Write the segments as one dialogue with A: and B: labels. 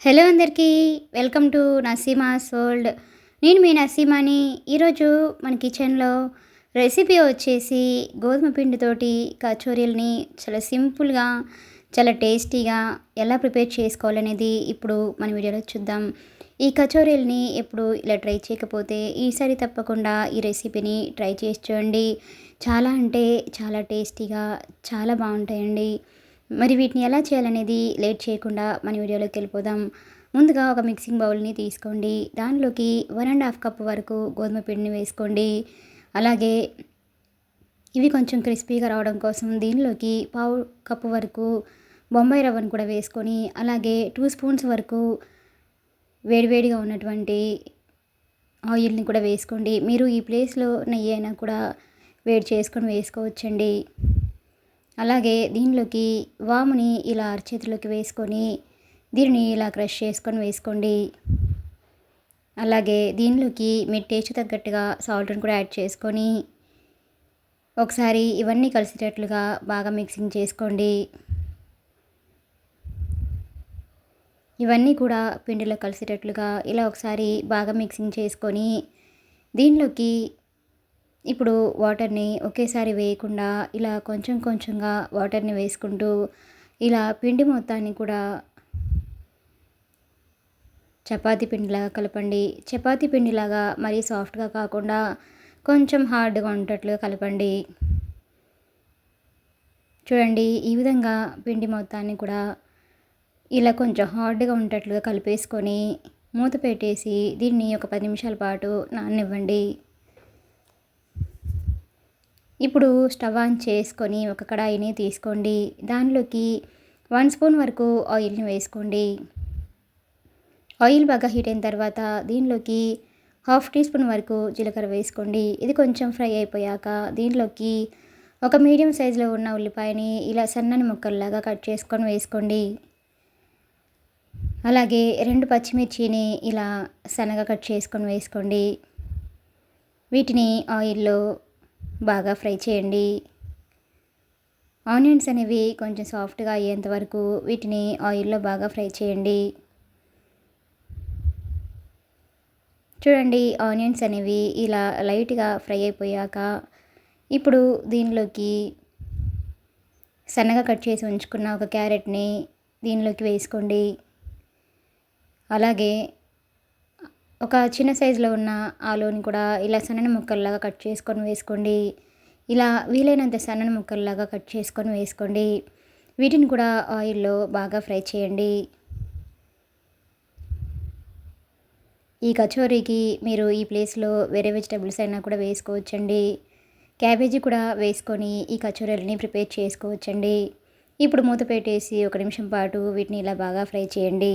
A: Hello అందరికీ welcome to Naseema's world నేను మీ నసీమాని. ఈరోజు మన కిచెన్లో రెసిపీ వచ్చేసి గోధుమ పిండితోటి కచోరీలని చాలా సింపుల్గా చాలా టేస్టీగా ఎలా ప్రిపేర్ చేసుకోవాలనేది ఇప్పుడు మన వీడియోలో చూద్దాం. ఈ కచోరీలని ఎప్పుడు ఇలా ట్రై చేయకపోతే ఈసారి తప్పకుండా ఈ రెసిపీని ట్రై చేసి చూడండి. చాలా అంటే చాలా టేస్టీగా చాలా బాగుంటాయండి. మరి వీటిని ఎలా చేయాలనేది లేట్ చేయకుండా మన వీడియోలోకి వెళ్ళిపోదాం. ముందుగా ఒక మిక్సింగ్ బౌల్ని తీసుకోండి. దానిలోకి వన్ అండ్ హాఫ్ కప్ వరకు గోధుమ పిండిని వేసుకోండి. అలాగే ఇవి కొంచెం క్రిస్పీగా రావడం కోసం దీనిలోకి పావు కప్పు వరకు బొంబాయి రవ్వను కూడా వేసుకొని అలాగే టూ స్పూన్స్ వరకు వేడివేడిగా ఉన్నటువంటి ఆయిల్ని కూడా వేసుకోండి. మీరు ఈ ప్లేస్లో నెయ్యి అయినా కూడా వేడి చేసుకొని వేసుకోవచ్చండి. అలాగే దీనిలోకి వాముని ఇలా అరచేతిలోకి వేసుకొని దీనిని ఇలా క్రష్ చేసుకొని వేసుకోండి. అలాగే దీనిలోకి మీ టేస్ట్ తగ్గట్టుగా సాల్ట్ని కూడా యాడ్ చేసుకొని ఒకసారి ఇవన్నీ కలిసేటట్లుగా బాగా మిక్సింగ్ చేసుకోండి. ఇవన్నీ కూడా పిండిలో కలిసేటట్లుగా ఇలా ఒకసారి బాగా మిక్సింగ్ చేసుకొని దీనిలోకి ఇప్పుడు వాటర్ని ఒకేసారి వేయకుండా ఇలా కొంచెం కొంచెంగా వాటర్ని వేసుకుంటూ ఇలా పిండి మొత్తాన్ని కూడా చపాతీ పిండిలాగా కలపండి. చపాతీ పిండిలాగా మరీ సాఫ్ట్గా కాకుండా కొంచెం హార్డ్గా ఉండేటట్లుగా కలపండి. చూడండి ఈ విధంగా పిండి మొత్తాన్ని కూడా ఇలా కొంచెం హార్డ్గా ఉండేటట్లుగా కలిపేసుకొని మూత పెట్టేసి దీన్ని ఒక పది నిమిషాల పాటు నాననివ్వండి. ఇప్పుడు స్టవ్ ఆన్ చేసుకొని ఒక కడాయిని తీసుకోండి. దానిలోకి వన్ స్పూన్ వరకు ఆయిల్ని వేసుకోండి. ఆయిల్ బాగా హీట్ అయిన తర్వాత దీనిలోకి హాఫ్ టీ స్పూన్ వరకు జీలకర్ర వేసుకోండి. ఇది కొంచెం ఫ్రై అయిపోయాక దీనిలోకి ఒక మీడియం సైజులో ఉన్న ఉల్లిపాయని ఇలా సన్నని ముక్కల్లాగా కట్ చేసుకొని వేసుకోండి. అలాగే రెండు పచ్చిమిర్చిని ఇలా సన్నగా కట్ చేసుకొని వేసుకోండి. వీటిని ఆయిల్లో బాగా ఫ్రై చేయండి. ఆనియన్స్ అనేవి కొంచెం సాఫ్ట్గా అయ్యేంత వరకు వీటిని ఆయిల్లో బాగా ఫ్రై చేయండి. చూడండి ఆనియన్స్ అనేవి ఇలా లైట్గా ఫ్రై అయిపోయాక ఇప్పుడు దీనిలోకి సన్నగా కట్ చేసి ఉంచుకున్న ఒక క్యారెట్ని దీనిలోకి వేసుకోండి. అలాగే ఒక చిన్న సైజులో ఉన్న ఆలూని కూడా ఇలా సన్నని ముక్కల్లాగా కట్ చేసుకొని వేసుకోండి. ఇలా వీలైనంత సన్నని ముక్కల్లాగా కట్ చేసుకొని వేసుకోండి. వీటిని కూడా ఆయిల్లో బాగా ఫ్రై చేయండి. ఈ కచోరీకి మీరు ఈ ప్లేస్లో వేరే వెజిటేబుల్స్ అయినా కూడా వేసుకోవచ్చండి. క్యాబేజీ కూడా వేసుకొని ఈ కచోరీలని ప్రిపేర్ చేసుకోవచ్చండి. ఇప్పుడు మూత పెట్టేసి ఒక నిమిషం పాటు వీటిని ఇలా బాగా ఫ్రై చేయండి.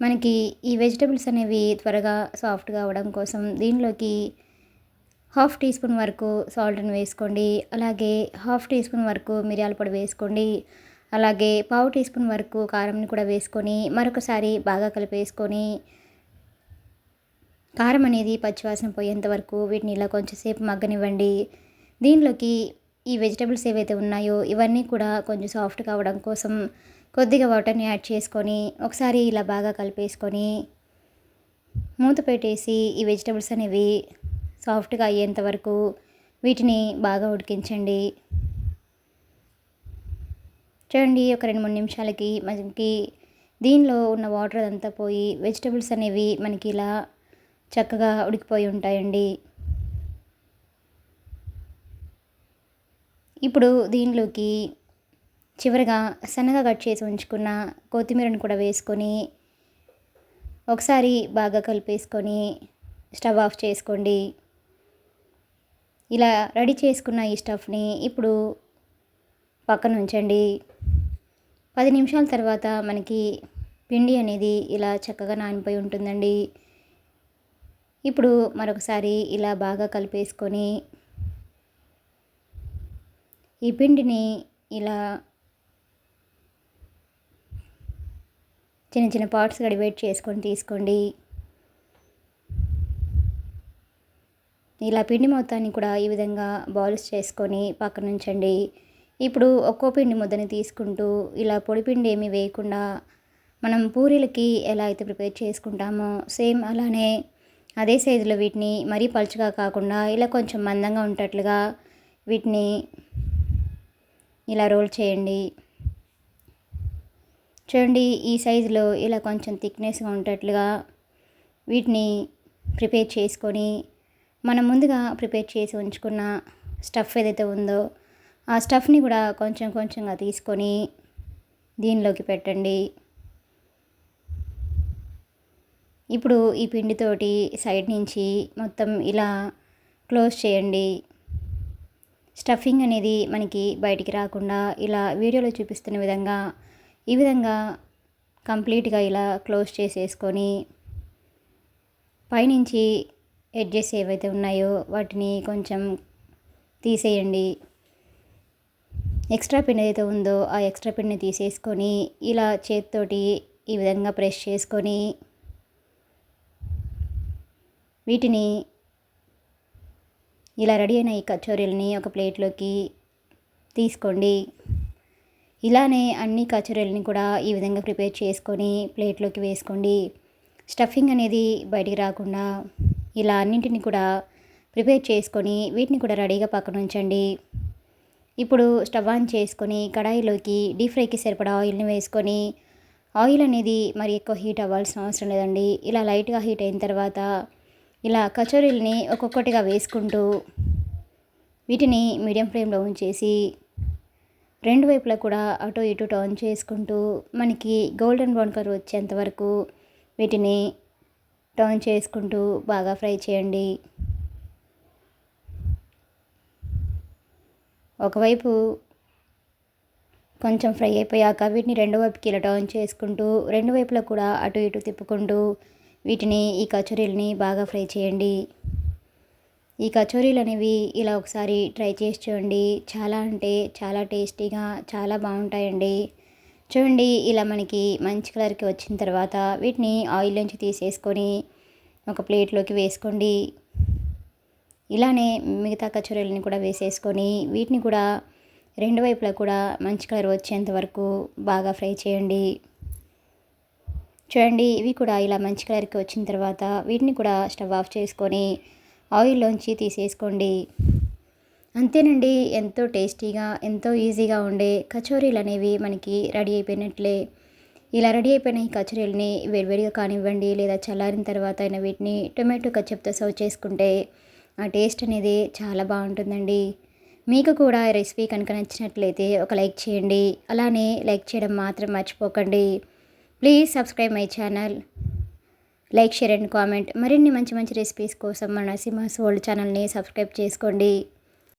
A: మనకి ఈ వెజిటబుల్స్ అనేవి త్వరగా సాఫ్ట్గా అవ్వడం కోసం దీనిలోకి హాఫ్ టీ స్పూన్ వరకు సాల్ట్ని వేసుకోండి. అలాగే హాఫ్ టీ స్పూన్ వరకు మిరియాల పొడి వేసుకోండి. అలాగే పావు టీ స్పూన్ వరకు కారంని కూడా వేసుకొని మరొకసారి బాగా కలిపేసుకొని కారం అనేది పచ్చివాసన పోయేంత వరకు వీటిని ఇలా కొంచెంసేపు మగ్గనివ్వండి. దీనిలోకి ఈ వెజిటబుల్స్ ఏవైతే ఉన్నాయో ఇవన్నీ కూడా కొంచెం సాఫ్ట్ కావడం కోసం కొద్దిగా వాటర్ని యాడ్ చేసుకొని ఒకసారి ఇలా బాగా కలిపేసుకొని మూత పెట్టేసి ఈ వెజిటబుల్స్ అనేవి సాఫ్ట్గా అయ్యేంత వరకు వీటిని బాగా ఉడికించండి. చూడండి ఒక రెండు మూడు నిమిషాలకి మనకి దీనిలో ఉన్న వాటర్ అంతా పోయి వెజిటబుల్స్ అనేవి మనకి ఇలా చక్కగా ఉడికిపోయి ఉంటాయండి. ఇప్పుడు దీనిలోకి చివరిగా సన్నగా కట్ చేసి ఉంచుకున్న కొత్తిమీరను కూడా వేసుకొని ఒకసారి బాగా కలిపేసుకొని స్టవ్ ఆఫ్ చేసుకోండి. ఇలా రెడీ చేసుకున్న ఈ స్టఫ్ని ఇప్పుడు పక్కన ఉంచండి. పది నిమిషాల తర్వాత మనకి పిండి అనేది ఇలా చక్కగా నానిపోయి ఉంటుందండి. ఇప్పుడు మరొకసారి ఇలా బాగా కలిపేసుకొని ఈ పిండిని ఇలా చిన్న చిన్న పార్ట్స్గా డివైడ్ చేసుకొని తీసుకోండి. ఇలా పిండి మొత్తాన్ని కూడా ఈ విధంగా బాల్స్ చేసుకొని పక్కన ఉంచండి. ఇప్పుడు ఒక్కో పిండి ముద్దని తీసుకుంటూ ఇలా పొడిపిండి ఏమీ వేయకుండా మనం పూరీలకి ఎలా అయితే ప్రిపేర్ చేసుకుంటామో సేమ్ అలానే అదే సైజులో వీటిని మరీ పలుచగా కాకుండా ఇలా కొంచెం మందంగా ఉండేట్లుగా వీటిని ఇలా రోల్ చేయండి. చూడండి ఈ సైజులో ఇలా కొంచెం థిక్నెస్గా ఉండేట్లుగా వీటిని ప్రిపేర్ చేసుకొని మనం ముందుగా ప్రిపేర్ చేసి ఉంచుకున్న స్టఫ్ ఏదైతే ఉందో ఆ స్టఫ్ని కూడా కొంచెం కొంచెంగా తీసుకొని దీనిలోకి పెట్టండి. ఇప్పుడు ఈ పిండితోటి సైడ్ నుంచి మొత్తం ఇలా క్లోజ్ చేయండి. స్టఫింగ్ అనేది మనకి బయటికి రాకుండా ఇలా వీడియోలో చూపిస్తున్న విధంగా ఈ విధంగా కంప్లీట్గా ఇలా క్లోజ్ చేసేసుకొని పైనుంచి ఎడ్జెస్ ఏవైతే ఉన్నాయో వాటిని కొంచెం తీసేయండి. ఎక్స్ట్రా పిన్ ఏదైతే ఉందో ఆ ఎక్స్ట్రా పిన్ని తీసేసుకొని ఇలా చేతితోటి ఈ విధంగా ప్రెస్ చేసుకొని వీటిని ఇలా రెడీ అయిన ఈ కచోరీలని ఒక ప్లేట్లోకి తీసుకోండి. ఇలానే అన్ని కచోరీలని కూడా ఈ విధంగా ప్రిపేర్ చేసుకొని ప్లేట్లోకి వేసుకోండి. స్టఫింగ్ అనేది బయటికి రాకుండా ఇలా అన్నింటిని కూడా ప్రిపేర్ చేసుకొని వీటిని కూడా రెడీగా పక్కన ఉంచండి. ఇప్పుడు స్టవ్ ఆన్ చేసుకొని కడాయిలోకి డీప్ ఫ్రైకి సరిపడా ఆయిల్ని వేసుకొని ఆయిల్ అనేది మరి ఎక్కువ హీట్ అవ్వాల్సిన అవసరం లేదండి. ఇలా లైట్గా హీట్ అయిన తర్వాత ఇలా కచోరీలని ఒక్కొక్కటిగా వేసుకుంటూ వీటిని మీడియం ఫ్లేమ్లో ఉంచేసి రెండు వైపులా కూడా అటు ఇటు టర్న్ చేసుకుంటూ మనకి గోల్డెన్ బ్రౌన్ కలర్ వచ్చేంత వరకు వీటిని టర్న్ చేసుకుంటూ బాగా ఫ్రై చేయండి. ఒకవైపు కొంచెం ఫ్రై అయిపోయాక వీటిని రెండు వైపుకి ఇలా టర్న్ చేసుకుంటూ రెండు వైపులా కూడా అటు ఇటు తిప్పుకుంటూ వీటిని ఈ కచోరీలని బాగా ఫ్రై చేయండి. ఈ కచోరీలు అనేవి ఇలా ఒకసారి ట్రై చేసి చూడండి. చాలా అంటే చాలా టేస్టీగా చాలా బాగుంటాయండి. చూడండి ఇలా మనకి మంచి కలర్కి వచ్చిన తర్వాత వీటిని ఆయిల్ నుంచి తీసేసుకొని ఒక ప్లేట్లోకి వేసుకోండి. ఇలానే మిగతా కచోరీలని కూడా వేసేసుకొని వీటిని కూడా రెండు వైపులా కూడా మంచి కలర్ వచ్చేంత వరకు బాగా ఫ్రై చేయండి. చూడండి ఇవి కూడా ఇలా మంచి కలర్కి వచ్చిన తర్వాత వీటిని కూడా స్టవ్ ఆఫ్ చేసుకొని ఆయిల్లోంచి తీసేసుకోండి. అంతేనండి ఎంతో టేస్టీగా ఎంతో ఈజీగా ఉండే కచోరీలు అనేవి మనకి రెడీ అయిపోయినట్లే. ఇలా రెడీ అయిపోయిన ఈ కచోరీలని వేడివేడిగా కానివ్వండి లేదా చల్లారిన తర్వాత అయిన వీటిని టొమాటో కచ్చప్తో సర్వ్ చేసుకుంటే ఆ టేస్ట్ అనేది చాలా బాగుంటుందండి. మీకు కూడా ఈ రెసిపీ కనుక నచ్చినట్లయితే ఒక లైక్ చేయండి. అలానే లైక్ చేయడం మాత్రం మర్చిపోకండి. Please subscribe my channel. Like share and comment. మరిన్ని మంచి మంచి రెసిపీస్ కోసం మన నరసింహాస్ వరల్డ్ ఛానల్ని సబ్స్క్రైబ్ చేసుకోండి.